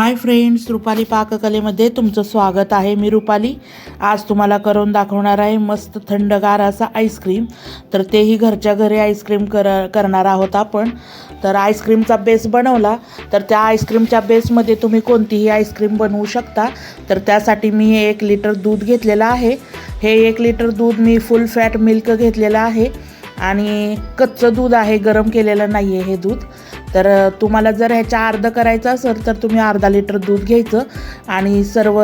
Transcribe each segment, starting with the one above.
Hi friends Rupali पाककलेमध्ये तुमचं स्वागत आहे. मी रुपाली. आज तुम्हाला करून दाखवणार आहे मस्त थंडगार असा आईस्क्रीम तर तेही घरच्या घरी आईस्क्रीम कर करणार आहोत आपण. तर आईस्क्रीमचा बेस बनवला. तर त्या आईस्क्रीमच्या बेसमध्ये तुम्ही कोणतीही आईस्क्रीम बनवू शकता. तर त्यासाठी मी हे एक लिटर दूध घेतलेलं आहे. हे एक लिटर दूध मी फुल फॅट मिल्क घेतलेलं आहे. आणि कच्चं दूध आहे गरम केलेलं नाही आहे हे दूध. तर तुम्हाला जर ह्याच्या अर्ध करायचं असेल तर तुम्ही अर्धा लिटर दूध घ्यायचं आणि सर्व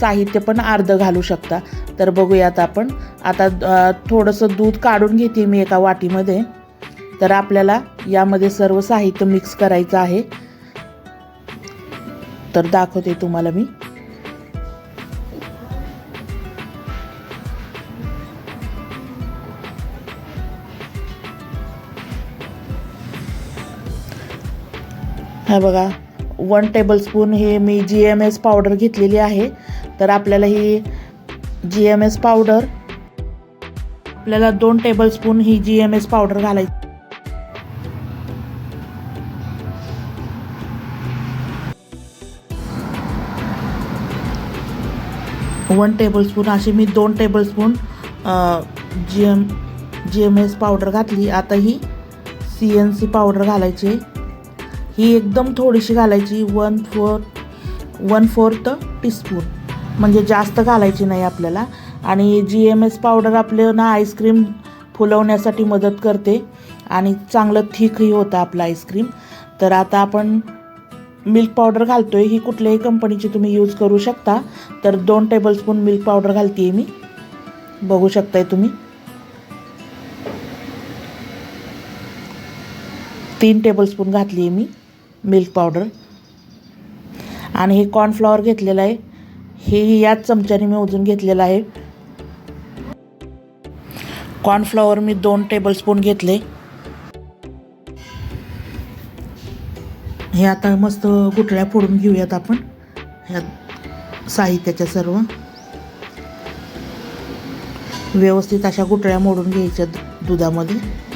साहित्य पण अर्ध घालू शकता. तर बघूयात आपण. आता थोडंसं दूध काढून घेते मी एका वाटीमध्ये. तर आपल्याला यामध्ये सर्व साहित्य मिक्स करायचं आहे. तर दाखवते तुम्हाला मी. हा बघा वन टेबलस्पून हे मी जी एम एस पावडर घेतलेली आहे. तर आपल्याला ही जी एम एस पावडर आपल्याला दोन टेबलस्पून ही जी एम एस पावडर घालायची. वन टेबलस्पून अशी मी दोन tablespoon G M G M S powder घातली. आता ही सी एन सी पावडर घालायची. ही एकदम थोडीशी घालायची one four one fourth teaspoon म्हणजे जास्त घालायची नाही आपल्याला. आणि जी एम एस पावडर आपलं ना आईस्क्रीम फुलवण्यासाठी मदत करते. आणि चांगलं थिकही होतं आपलं आईस्क्रीम तर आता आपण मिल्क पावडर घालतो आहे ही कुठल्याही कंपनीची तुम्ही यूज करू शकता. तर दोन टेबलस्पून मिल्क पावडर घालते आहे मी. बघू शकताय तुम्ही. तीन टेबलस्पून घातली आहे मी. Milk powder. आणि हे कॉर्नफ्लॉवर घेतलेलं आहे. हे याच चमच्याने मी उजून घेतलेलं आहे. कॉर्नफ्लॉवर मी दोन टेबलस्पून घेतले. हे आता मस्त गुठळ्या फोडून घेऊयात आपण. ह्या साहित्याच्या सर्व. व्यवस्थित अशा गुठळ्या मोडून घ्यायच्या दु- दुधामध्ये.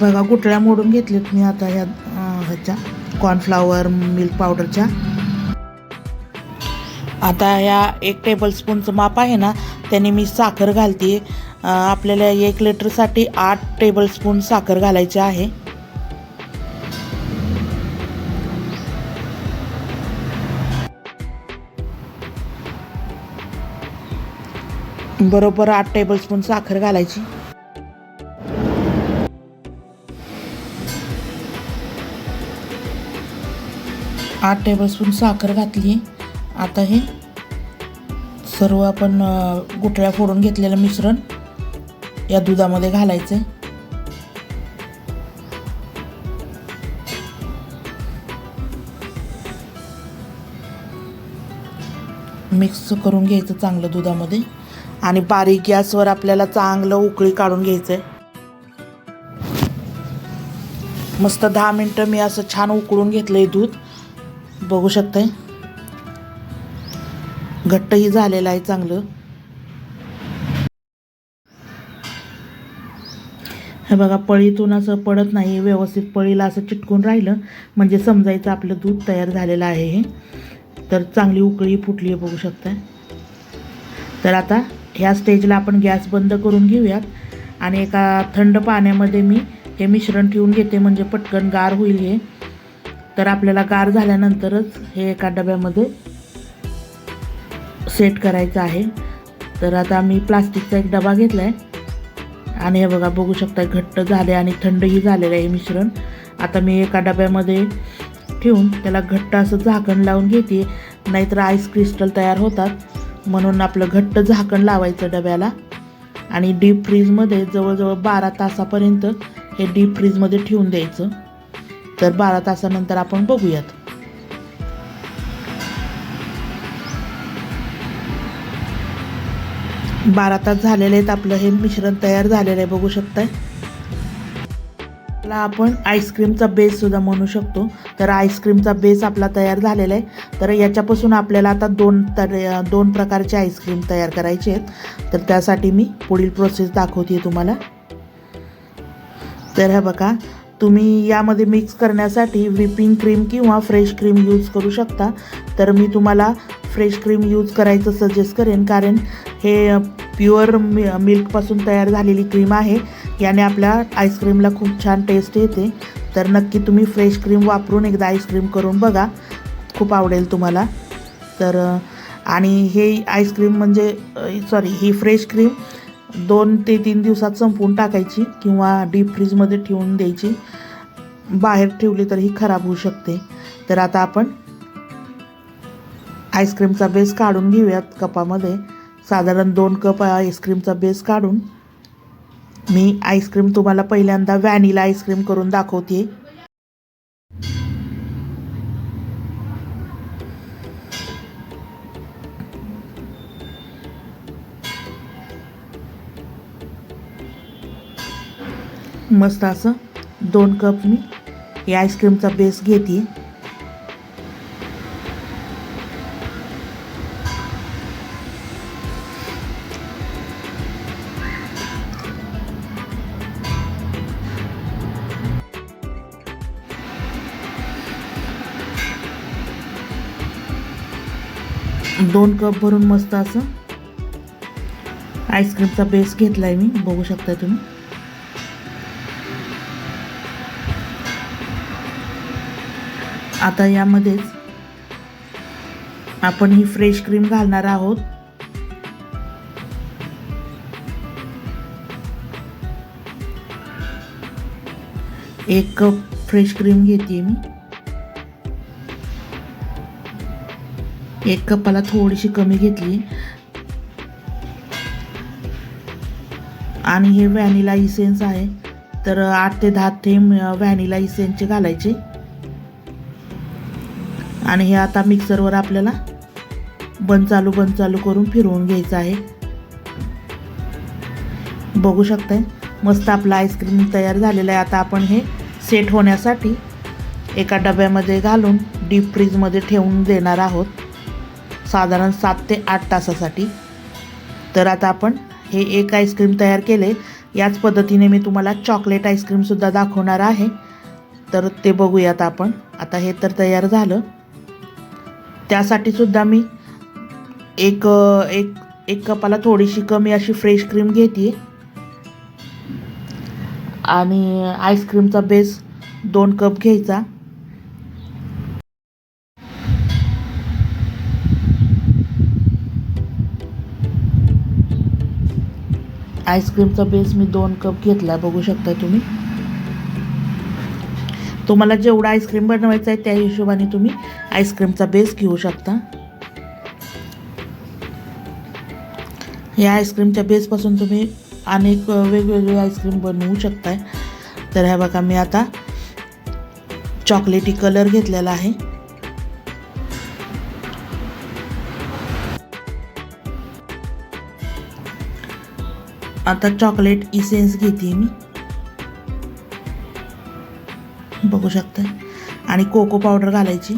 बघा गुटळ्या मोडून घेतलेत मी आता ह्या ह्याच्या कॉर्नफ्लावर मिल्क पावडरच्या आता ह्या एक टेबलस्पूनचं माप आहे ना त्याने मी साखर घालते. आपल्याला एक लिटरसाठी आठ टेबलस्पून साखर घालायची आहे. बरोबर आठ टेबलस्पून साखर घालायची. आठ टेबलस्पून साखर घातली. आता हे सर्व आपण गुठळ्या फोडून घेतलेलं मिश्रण या दुधामध्ये घालायचं मिक्स करून घ्यायचं चांगलं दुधामध्ये. आणि बारीक गॅसवर आपल्याला चांगलं उकळी काढून घ्यायचं आहे मस्त दहा मिनटं मी असं छान उकळून घेतलं आहे दूध. बघू शकताय. घट्टही झालेलं आहे चांगलं. हे बघा पळीतून असं पडत नाही व्यवस्थित पळीला असं चिटकून राहिलं. म्हणजे समजायचं आपलं दूध तयार झालेलं आहे हे. तर चांगली उकळी फुटली आहे बघू शकताय. तर आता ह्या स्टेजला आपण गॅस बंद करून घेऊयात. आणि एका थंड पाण्यामध्ये मी हे मिश्रण ठेवून घेते म्हणजे पटकन गार होईल हे. तर आपल्याला गार झाल्यानंतरच हे एका डब्यामध्ये सेट करायचं आहे. तर आता मी प्लास्टिकचा एक डबा घेतला आहे आणि हे बघा बघू शकता घट्ट झाले आणि थंडही झालेलं आहे हे मिश्रण. आता मी एका डब्यामध्ये ठेवून त्याला घट्ट असं झाकण लावून घेते. नाहीतर आईस क्रिस्टल तयार होतात. म्हणून आपलं घट्ट झाकण लावायचं डब्याला. आणि डीप फ्रीजमध्ये जवळजवळ बारा तासापर्यंत हे डीप फ्रीजमध्ये ठेवून द्यायचं. तर बारा तासानंतर आपण बघूयात. बारा तास झालेले आहेत आपलं हे मिश्रण तयार झालेलं आहे बघू शकताय. त्याला आपण आईस्क्रीमचा बेससुद्धा म्हणू शकतो. तर आईस्क्रीमचा बेस आपला तयार झालेला आहे. तर याच्यापासून आपल्याला आता दोन तर दोन प्रकारचे आईस्क्रीम तयार करायचे आहेत. तर त्यासाठी मी पुढील प्रोसेस दाखवते तुम्हाला. तर हे बघा तुम्ही यामध्ये मिक्स करण्यासाठी व्हिपिंग क्रीम किंवा फ्रेश क्रीम यूज करू शकता. तर मी तुम्हाला फ्रेश क्रीम यूज करायचं सजेस्ट करेन. कारण हे प्युअर मि मिल्कपासून तयार झालेली क्रीम आहे. याने आपल्या आईस्क्रीमला खूप छान टेस्ट येते. तर नक्की तुम्ही फ्रेश क्रीम वापरून एकदा आईस्क्रीम करून बघा. खूप आवडेल तुम्हाला. तर आणि हे आईस्क्रीम म्हणजे सॉरी ही फ्रेश क्रीम दोन ते तीन दिवसात संपवून टाकायची किंवा डीप फ्रीजमध्ये ठेवून द्यायची. बाहेर ठेवली तर ही खराब होऊ शकते. तर आता आपण आईस्क्रीमचा बेस काढून घेऊयात कपामध्ये. साधारण दोन कप आईस्क्रीमचा बेस काढून. मी आईस्क्रीम तुम्हाला पहिल्यांदा व्हॅनिला आईस्क्रीम करून दाखवते मस्त असं दोन कप मी हे आईस्क्रीमचा बेस घेते दोन कप भरून मस्त असं आईस्क्रीमचा बेस घेतला आहे मी बघू शकता तुम्ही. आता यामध्येच आपण ही फ्रेश क्रीम घालणार आहोत. एक कप फ्रेश क्रीम घेते मी. एक कपाला थोडीशी कमी घेतली. आणि हे व्हॅनिला इसेन्स आहे. तर आठ ते दहा थेंब व्हॅनिला इसेन्सचे घालायचे. आणि हे आता मिक्सरवर आपल्याला बंद चालू बंद चालू करून फिरवून घ्यायचं आहे. बघू शकताय मस्त आपलं आईस्क्रीम तयार झालेलं आहे. आता आपण हे सेट होण्यासाठी एका डब्यामध्ये घालून डीप फ्रीजमध्ये ठेवून देणार आहोत. साधारण सात ते आठ तासासाठी. तर आता आपण हे एक आईस्क्रीम तयार केले याच पद्धतीने मी तुम्हाला चॉकलेट आईस्क्रीमसुद्धा दाखवणार आहे. तर ते बघूयात आपण. आता हे तर तयार झालं. त्यासाठी सुद्धा मी एक एक एक कपाला थोडीशी कमी अशी फ्रेश क्रीम घेते. आणि आईस्क्रीमचा बेस दोन कप घ्यायचा. आईस्क्रीमचा बेस मी दोन कप घेतला बघू शकता तुम्ही. तुम्हाला जेवढा आईस्क्रीम बनवायचा आहे त्या हिशोबाने तुम्ही आईस्क्रीमचा बेस घेऊ शकता. या आईस्क्रीमच्या बेसपासून तुम्ही अनेक वेगवेगळे आईस्क्रीम बनवू शकताय. तर ह्या बघा मी आता चॉकलेटी कलर घेतलेला आहे. आता चॉकलेट इसेन्स घेते मी. बघू शकता. आणि कोको पावडर घालायची.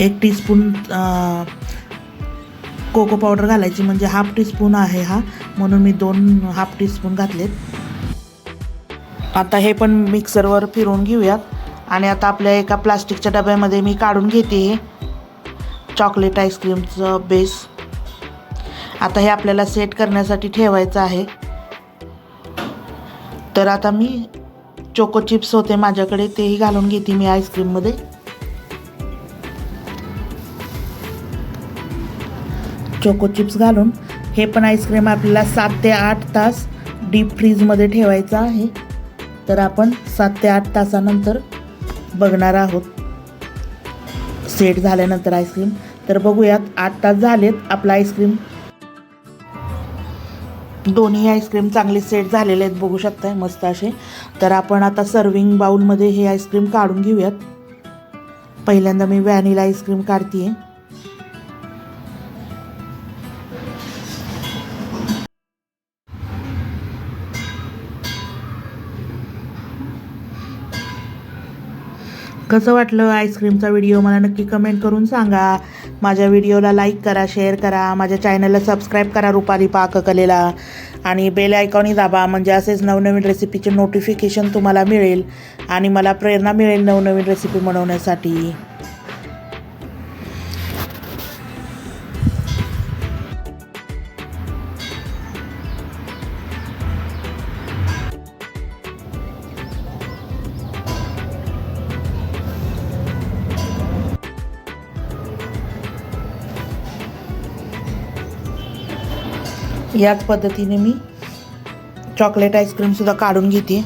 एक टीस्पून कोको पावडर घालायची. म्हणजे हाफ टीस्पून आहे हा. म्हणून मी दोन हाफ टीस्पून घातलेत. आता हे पण मिक्सरवर फिरवून घेऊयात. आणि आता आपल्या एका प्लास्टिकच्या डब्यामध्ये मी काढून घेते. हे चॉकलेट आईस्क्रीमचं बेस आता हे आपल्याला सेट करण्यासाठी ठेवायचं आहे. तर आता मी चोको चिप्स होते माझ्याकडे तेही घालून घेते मी आईस्क्रीममध्ये चोको चिप्स घालून हे पण आईस्क्रीम आपल्याला सात ते आठ तास डीप फ्रीजमध्ये ठेवायचं आहे. तर आपण सात ते आठ तासानंतर बघणार आहोत. सेट झाल्यानंतर आईस्क्रीम तर बघूयात आठ तास झालेत आपला आईस्क्रीम दोन्ही आईस्क्रीम चांगले सेट झालेले आहेत बघू शकताय मस्त असे. तर आपण आता सर्विंग बाउलमध्ये हे आईस्क्रीम काढून घेऊयात. पहिल्यांदा मी व्हॅनिला आईस्क्रीम काढते कसं वाटलं आईस्क्रीमचा व्हिडिओ मला नक्की कमेंट करून सांगा. माझ्या व्हिडिओला लाईक करा शेअर करा माझ्या चॅनलला सबस्क्राईब करा रुपाली पाककलेला आणि बेल आयकॉनही दाबा म्हणजे असेच नवनवीन रेसिपीचे नोटिफिकेशन तुम्हाला मिळेल आणि मला प्रेरणा मिळेल नवनवीन रेसिपी बनवण्यासाठी. याच पद्धतीने मी चॉकलेट आईस्क्रीमसुद्धा काढून घेते.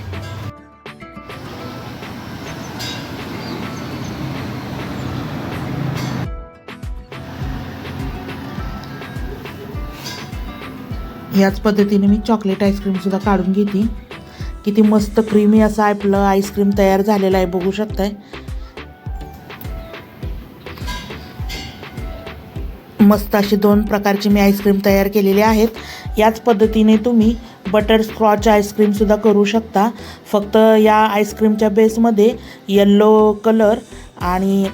याच पद्धतीने मी चॉकलेट आईस्क्रीमसुद्धा काढून घेते. किती मस्त क्रीमी असं आपलं आईस्क्रीम तयार झालेलं आहे बघू शकताय. मस्त अशी दोन प्रकारची मी आईस्क्रीम तयार केलेली आहेत. याच पद्धतीने तुम्ही बटर स्क्रॉच आईस्क्रीमसुद्धा करू शकता. फक्त या आईस्क्रीमच्या बेसमध्ये येल्लो कलर आणि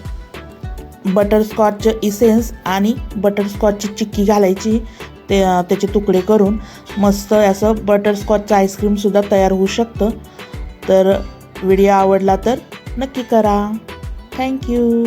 बटरस्कॉच इसेन्स आणि बटरस्कॉचची चिक्की घालायची ते त्याचे तुकडे करून मस्त असं बटरस्कॉचचं आईस्क्रीमसुद्धा तयार होऊ शकतं. तर व्हिडिओ आवडला तर नक्की करा. थँक्यू